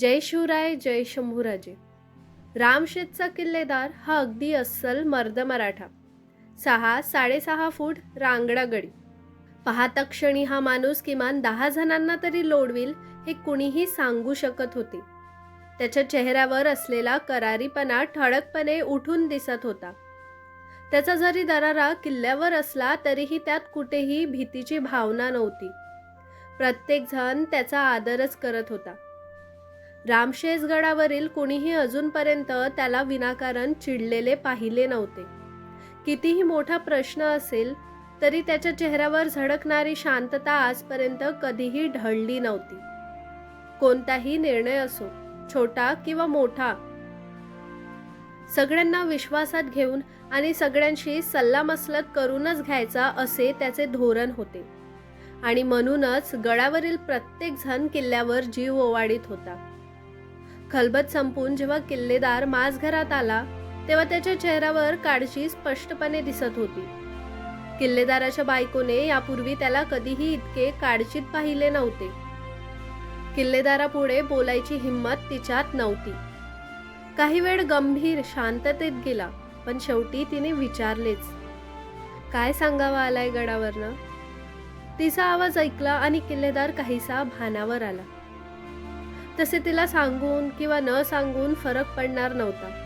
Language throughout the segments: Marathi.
जय शिवराय जय शंभूराजे. रामशेतचा किल्लेदार हा अगदी अस्सल मर्द मराठा. सहा साडेसहा फूट रांगडा गडी. पाहता क्षणी हा माणूस किमान दहा जणांना तरी लोडविल हे कुणीही सांगू शकत होते. त्याच्या चेहऱ्यावर असलेला करारीपणा ठळकपणे उठून दिसत होता. त्याचा जरी दरारा किल्ल्यावर असला तरीही त्यात कुठेही भीतीची भावना नव्हती. प्रत्येकजण त्याचा आदरच करत होता. रामशेजगडावरील कुणीही अजूनपर्यंत त्याला विनाकारण चिडलेले पाहिले नव्हते. कितीही मोठा प्रश्न असेल तरी त्याच्या चेहऱ्यावर झळकणारी शांतता आजपर्यंत कधीही ढळली नव्हती. कोणताही निर्णय असो छोटा किंवा मोठा सगळ्यांना विश्वासात घेऊन आणि सगळ्यांशी सल्लामसलत करूनच घ्यायचा असे त्याचे धोरण होते. आणि म्हणूनच गडावरील प्रत्येक जण किल्ल्यावर जीव ओवाळीत होता. खलबत संपून जेव्हा किल्लेदार माझघरात आला तेव्हा त्याच्या चेहऱ्यावर काळजी स्पष्टपणे दिसत होती. किल्लेदाराच्या बायकोने यापूर्वी त्याला कधीही इतके काळजीत पाहिले नव्हते. किल्लेदारापुढे बोलायची हिंमत तिच्यात नव्हती. काही वेळ गंभीर शांततेत गेला पण शेवटी तिने विचारलेच काय सांगावा आलाय गडावरनं? तिचा आवाज ऐकला आणि किल्लेदार काहीसा भानावर आला. तसे तिला सांगून किंवा न सांगून फरक पडणार नव्हता.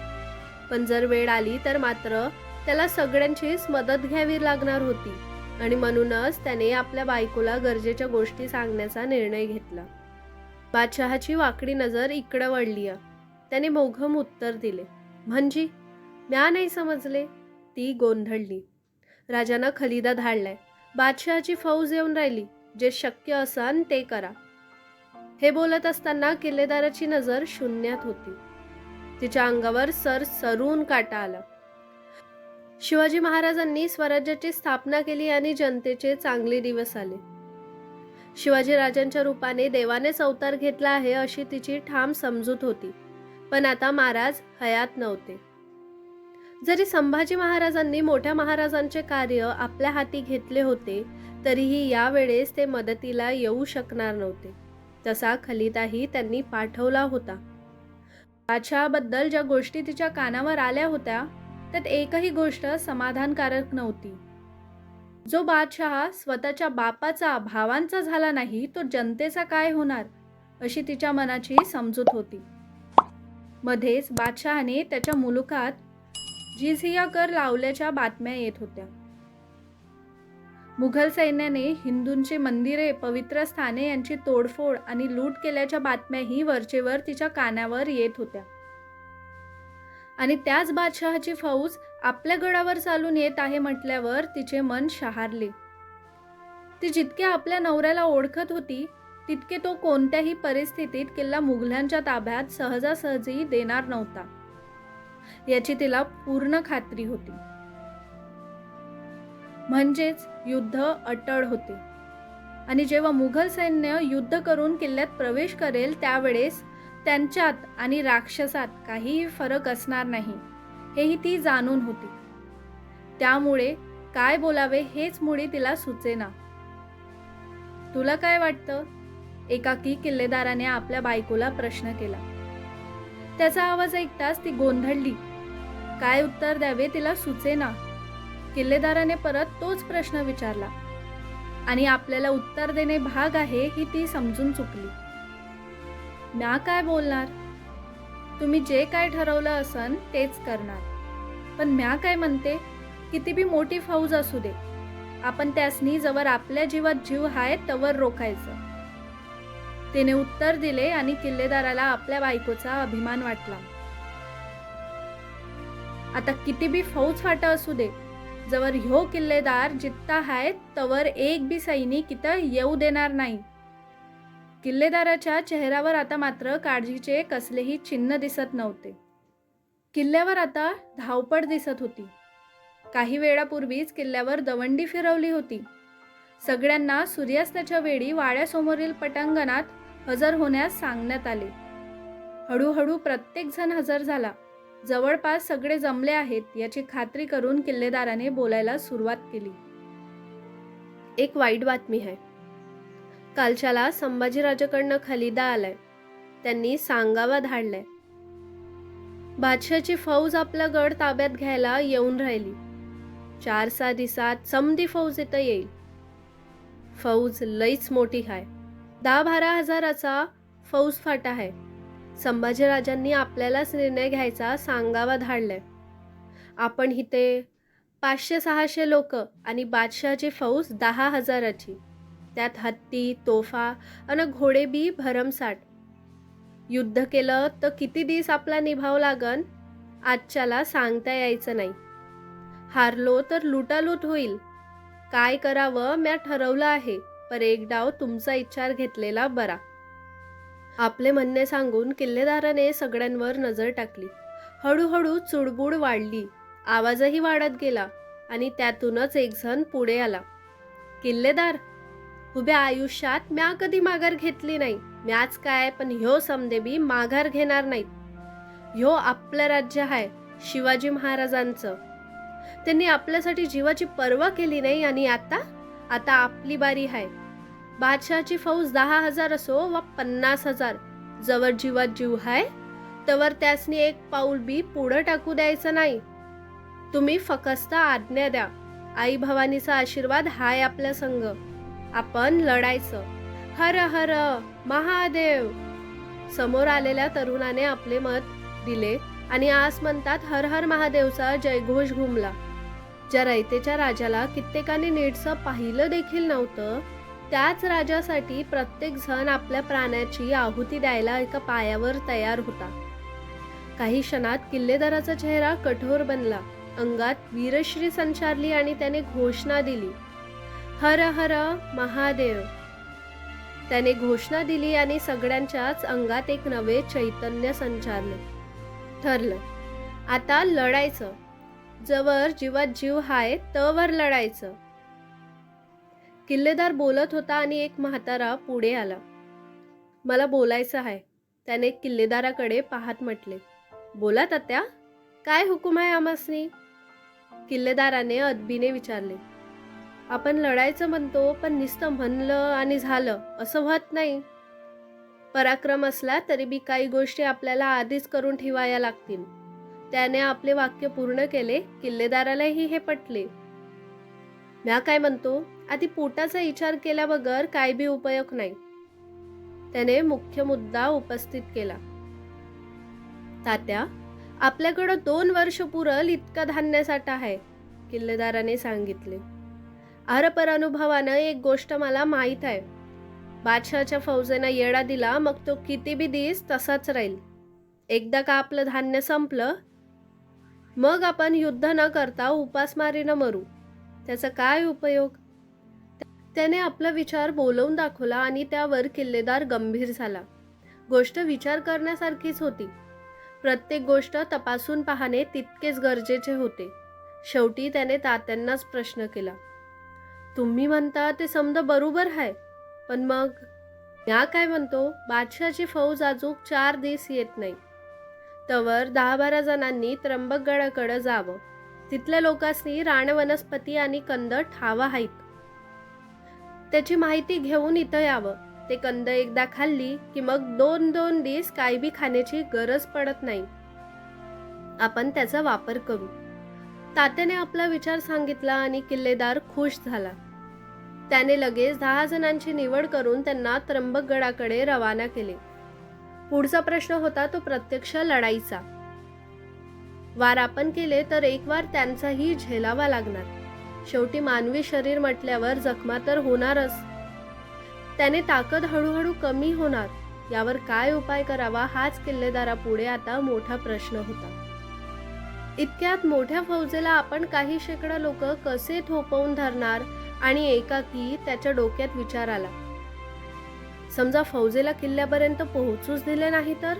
पण जर वेळ आली तर मात्र त्याला सगळ्यांचीच मदत घ्यावी लागणार होती आणि म्हणूनच त्याने आपल्या बायकोला गरजेच्या गोष्टी सांगण्याचा निर्णय घेतला. बादशहाची वाकडी नजर इकडं वळली त्याने मोघम उत्तर दिले म्हणजे? म्या नाही समजले. ती गोंधळली. राजानं खलिदा धाडलाय. बादशहाची फौज येऊन राहिली. जे शक्य असन ते करा. हे बोलत असताना किल्लेदाराची नजर शून्यात होती. तिच्या अंगावर सर सरून काटा आला. शिवाजी महाराजांनी स्वराज्याची स्थापना केली आणि जनतेचे चांगले दिवस आले. शिवाजी राजांच्या रूपाने देवानेच अवतार घेतला आहे अशी तिची ठाम समजूत होती. पण आता महाराज हयात नव्हते. जरी संभाजी महाराजांनी मोठ्या महाराजांचे कार्य आपल्या हाती घेतले होते तरीही यावेळेस ते मदतीला येऊ शकणार नव्हते. तसा खलिताही त्यांनी पाठवला होता. बादशहाबद्दल ज्या गोष्टी तिच्या कानावर आल्या होत्या त्यात एकही गोष्ट समाधानकारक नव्हती. जो बादशहा स्वतःच्या बापाचा भावांचा झाला नाही तो जनतेचा काय होणार अशी तिच्या मनाची समजूत होती. मध्येच बादशहाने त्याच्या मुलुखात जिझिया कर लावल्याच्या बातम्या येत होत्या. मुघल सैन्याने हिंदूंची मंदिरे पवित्र स्थाने यांची तोडफोड आणि लूट केल्याच्या बातम्याही वरचेवर तिच्या कानावर येत होत्या. आणि त्याच बादशहाची फौज आपल्या गडावर चालून येत आहे म्हटल्यावर तिचे मन शहारले. ती जितके आपल्या नवऱ्याला ओळखत होती तितके तो कोणत्याही परिस्थितीत किल्ला मुघलांच्या ताब्यात सहजासहजी देणार नव्हता. याची तिला पूर्ण खात्री होती. म्हणजेच युद्ध अटळ होते. आणि जेव्हा मुघल सैन्य युद्ध करून किल्ल्यात प्रवेश करेल त्यावेळेस त्यांच्यात आणि राक्षसात काहीही फरक असणार नाही हेही ती जाणून होती. त्यामुळे काय बोलावे हेच मुळी तिला सुचेना. तुला काय वाटतं? एकाकी किल्लेदाराने आपल्या बायकोला प्रश्न केला. त्याचा आवाज ऐकताच ती गोंधळली. काय उत्तर द्यावे तिला सुचेना. किल्लेदाराने परत तोच प्रश्न विचारला. आणि आपल्याला उत्तर देणे भाग आहे ही ती समजून चुकली. म्या काय बोलणार? तुम्ही जे काय ठरवलं असन तेच करणार. पण म्या काय म्हणते? किती बी मोठी फौज असू दे. आपण त्यासनी जवळ आपल्या जीवात जीव हाय तवर रोखायचं. तिने उत्तर दिले आणि किल्लेदाराला आपल्या बायकोचा अभिमान वाटला. आता किती बी फौज फाटा असू दे जवर ह्यो किल्लेदार जित्ता हाय तवर एक बी सैनिक इथं येऊ देणार नाही. किल्लेदाराच्या चेहऱ्यावर आता मात्र काळजीचे कसलेही चिन्ह दिसत नव्हते. किल्ल्यावर आता धावपळ दिसत होती. काही वेळापूर्वीच किल्ल्यावर दवंडी फिरवली होती. सगळ्यांना सूर्यास्ताच्या वेळी वाड्यासमोरील पटांगणात हजर होण्यास सांगण्यात आले. हळूहळू प्रत्येकजण हजर झाला. जवळपास सगळे जमले आहेत याची खात्री करून किल्लेदाराने बोलायला सुरुवात केली. एक वाईट बातमी आहे. कालच्याला संभाजीराजाकडनं खलिदा आलाय. त्यांनी सांगावा धाडलाय. बादशाची फौज आपला गड ताब्यात घ्यायला येऊन राहिली. चार सहा दिवसात समधी फौज इथं येईल. फौज लईच मोठी आहे दहा बारा हजाराचा फौज फाटा आहे. संभाजीराजांनी आपल्यालाच निर्णय घ्यायचा सांगावा धाडलाय. आपण इथे पाचशे सहाशे लोक आणि बादशहाची फौज दहा हजाराची. त्यात हत्ती तोफा आणि घोडे बी भरमसाठ. युद्ध केलं तर किती दिवस आपला निभाव लागन? आजच्याला सांगता यायचं नाही. हारलो तर लुटालूट होईल. काय करावं म्या ठरवलं आहे पर एक डाव तुमचा इच्छार घेतलेला बरा. आपले म्हणणे सांगून किल्लेदाराने सगळ्यांवर नजर टाकली. हळूहळू चुडबुड वाढली. आवाजही वाढत गेला आणि त्यातूनच एक जण पुढे आला. किल्लेदार उभ्या आयुष्यात म्या कधी माघार घेतली नाही. म्याच काय पण ह्यो समदेबी माघार घेणार नाहीत. ह्यो आपलं राज्य आहे शिवाजी महाराजांचं. त्यांनी आपल्यासाठी जीवाची पर्वा केली नाही आणि आता? आता आपली बारी आहे बादशहाची फौज दहा हजार असो वा पन्नास हजार. जवळ जीवात जीव हाय तवर त्यासनी एक पाऊल बी पुढं टाकू द्यायचं नाही. तुम्ही फकस्त आज्ञा द्या. आई भवानीचा आशीर्वाद हाय आपल्या संग. आपण लढायचं. हर हर महादेव. समोर आलेल्या तरुणाने आपले मत दिले आणि आस म्हणतात हर हर महादेवचा जयघोष घुमला. ज्या रयतेच्या राजाला कित्येकाने नीटसं पाहिलं देखील नव्हतं त्याच राजासाठी प्रत्येक जण आपल्या प्राण्याची आहुती द्यायला एका पायावर तयार होता. काही क्षणात किल्लेदाराचा चेहरा कठोर बनला. अंगात वीरश्री संचारली आणि त्याने घोषणा दिली. हर हर महादेव. त्याने घोषणा दिली आणि सगळ्यांच्याच अंगात एक नवे चैतन्य संचारले. ठरलं. आता लढायचं. जवळ जीवात जीव हाय तवर लढायचं. किल्लेदार बोलत होता आणि एक म्हातारा पुढे आला. मला बोलायचं आहे. त्याने किल्लेदाराकडे पाहत म्हटले. बोला तात्या काय हुकूम आहे आमासनी किल्लेदाराने अदबीने विचारले. आपण लढायचं म्हणतो पण नुसतं म्हणलं आणि झालं असं होत नाही. पराक्रम असला तरी बी काही गोष्टी आपल्याला आधीच करून ठेवाया लागतील. त्याने आपले वाक्य पूर्ण केले किल्लेदारालाही हे पटले. म्या काय म्हणतो? आधी पोटाचा विचार केल्याबगर काय बी उपयोग नाही. त्याने मुख्य मुद्दा उपस्थित केला. तात्या आपल्याकडं दोन वर्ष पुरल इतका धान्य साठा आहे किल्लेदाराने सांगितले. अरपर अनुभवानं एक गोष्ट मला माहीत आहे. बादशहाच्या फौजेनं येडा दिला मग तो किती बी दिस तसाच राहील. एकदा का आपलं धान्य संपलं मग आपण युद्ध न करता उपासमारीनं मरू. त्याचा काय उपयोग? त्याने आपला विचार बोलवून दाखवला आणि त्यावर किल्लेदार गंभीर झाला. गोष्ट विचार करण्यासारखीच होती. प्रत्येक गोष्ट तपासून पाहणे तितकेच गरजेचे होते. शेवटी त्याने तात्यांनाच प्रश्न केला. तुम्ही म्हणता ते समज बरोबर आहे पण मग? या काय म्हणतो? बादशाची फौज अजून चार दिस येत नाही. तवर दहा बारा जणांनी त्र्यंबकगडाकडं जावं. तिथल्या लोकांनी रान वनस्पती आणि कंद ठावा आहेत त्याची माहिती घेऊन इथं यावं. ते कंद एकदा खाल्ली की मग दोन दोन दिस काय बी खाण्याची गरज पडत नाही. आपण त्याचा वापर करू. तात्याने आपला विचार सांगितला आणि किल्लेदार खुश झाला. त्याने लगेच दहा जणांची निवड करून त्यांना त्र्यंबकगडाकडे रवाना केले. पुढचा प्रश्न होता तो प्रत्यक्ष लढाईचा. वार आपण केले तर एक वार त्यांचाही झेलावा लागणार. शेवटी मानवी शरीर म्हटल्यावर जखमा तर होणारच. त्याने ताकद हळूहळू कमी होणार यावर काय उपाय करावा हाच किल्लेदारापुढे आता मोठा प्रश्न होता. इतक्यात मोठ्या फौजेला आपण काही शेकडा लोक कसे थोपवून धरणार आणि एकाकी त्याच्या डोक्यात विचार आला. समजा फौजेला किल्ल्यापर्यंत पोहोचूच दिले नाही तर?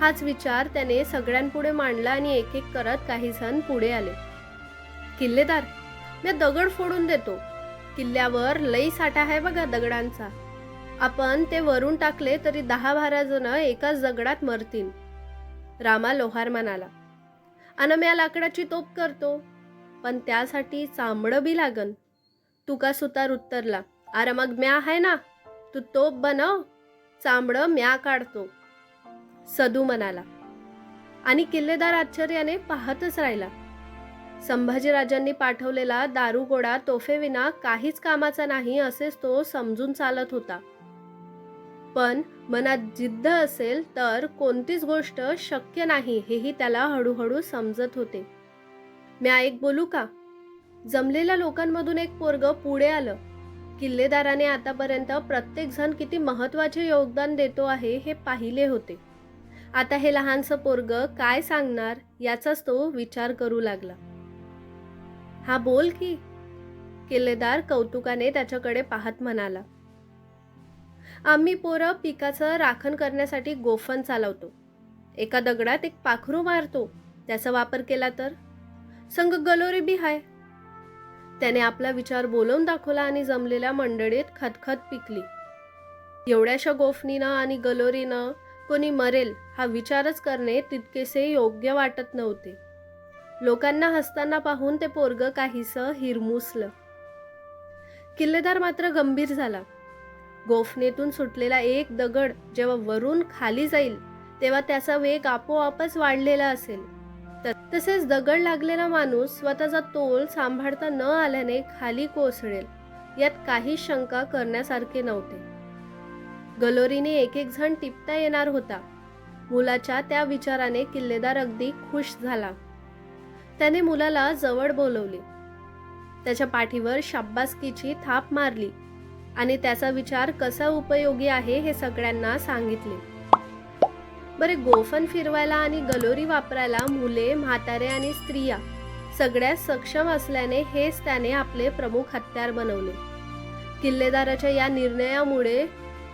हाच विचार त्याने सगळ्यांपुढे मांडला आणि एक एक करत काही जण पुढे आले. किल्लेदार. मी दगड फोडून देतो. किल्ल्यावर लई साठा आहे बघा दगडांचा. आपण ते वरून टाकले तरी दहा बारा जण एकाच दगडात मरतील. रामा लोहार म्हणाला. अन म्या लाकडाची तोप करतो. पण त्यासाठी चांबडं बी लागन. तुका सुतार उत्तरला अरे मग म्या आहे ना? तू तोप बनव चांबडं म्या काढतो. सदू म्हणाला. आणि किल्लेदार आश्चर्याने पाहतच राहिला. संभाजीराजांनी पाठवलेला दारुगोळा तोफेविना काहीच कामाचा नाही असेच तो समजून चालत होता. पण मनात जिद्द असेल तर कोणतीच गोष्ट शक्य नाही हेही त्याला हळूहळू समजत होते. मी एक बोलू का जमलेल्या लोकांमधून एक पोरग पुढे आलं. किल्लेदाराने आतापर्यंत प्रत्येक जण किती महत्त्वाचे योगदान देतो आहे हे पाहिले होते. आता हे लहानसं पोरग काय सांगणार याचाच तो विचार करू लागला. हा बोल की. किल्लेदार कौतुकाने त्याच्याकडे पाहत म्हणाला. आम्ही पोरं पिकाचं राखण करण्यासाठी गोफन चालवतो. एका दगडात एक पाखरू मारतो. त्याचा वापर केला तर? संग गलोरी बी हाय. त्याने आपला विचार बोलवून दाखवला आणि जमलेल्या मंडळीत खतखत पिकली. एवढ्याशा गोफणीनं आणि गलोरीनं कोणी मरेल हा विचारच करणे तितकेसे योग्य वाटत नव्हते. लोकांना हसताना पाहून ते पोरग काहीसं हिरमुसलं. किल्लेदार मात्र गंभीर झाला. गोफनेतून सुटलेला एक दगड जेव्हा वरून खाली जाईल तेव्हा त्याचा वेग आपोआपच वाढलेला असेल. तसेच दगड लागलेला माणूस स्वतःचा तोल सांभाळता न आल्याने खाली कोसळेल यात काही शंका करण्यासारखे नव्हते. गलोरीने एक एक जण टिपता येणार होता. मुलाच्या त्या विचाराने किल्लेदार अगदी खुश झाला. त्याने मुलाला जवळ बोलवले. त्याच्या पाठीवर शाब्बासकीची थाप मारली आणि त्याचा विचार कसा उपयोगी आहे हे सगळ्यांना सांगितले. बरे गोफन फिरवायला आणि गलोरी वापरायला मुले म्हातारे आणि स्त्रिया सगळ्यात सक्षम असल्याने हेच त्याने आपले प्रमुख हत्यार बनवले. किल्लेदाराच्या या निर्णयामुळे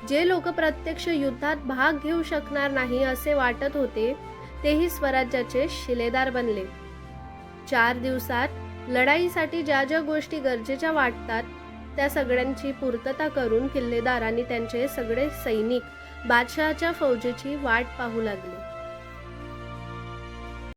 जे लोक प्रत्यक्ष युद्धात भाग घेऊ शकणार नाही असे वाटत होते तेही स्वराज्याचे शिलेदार बनले. चार दिवसात लढाईसाठी ज्या ज्या गोष्टी गरजेच्या वाटतात त्या सगळ्यांची पूर्तता करून किल्लेदार आणि त्यांचे सगळे सैनिक बादशहाच्या फौजेची वाट पाहू लागले.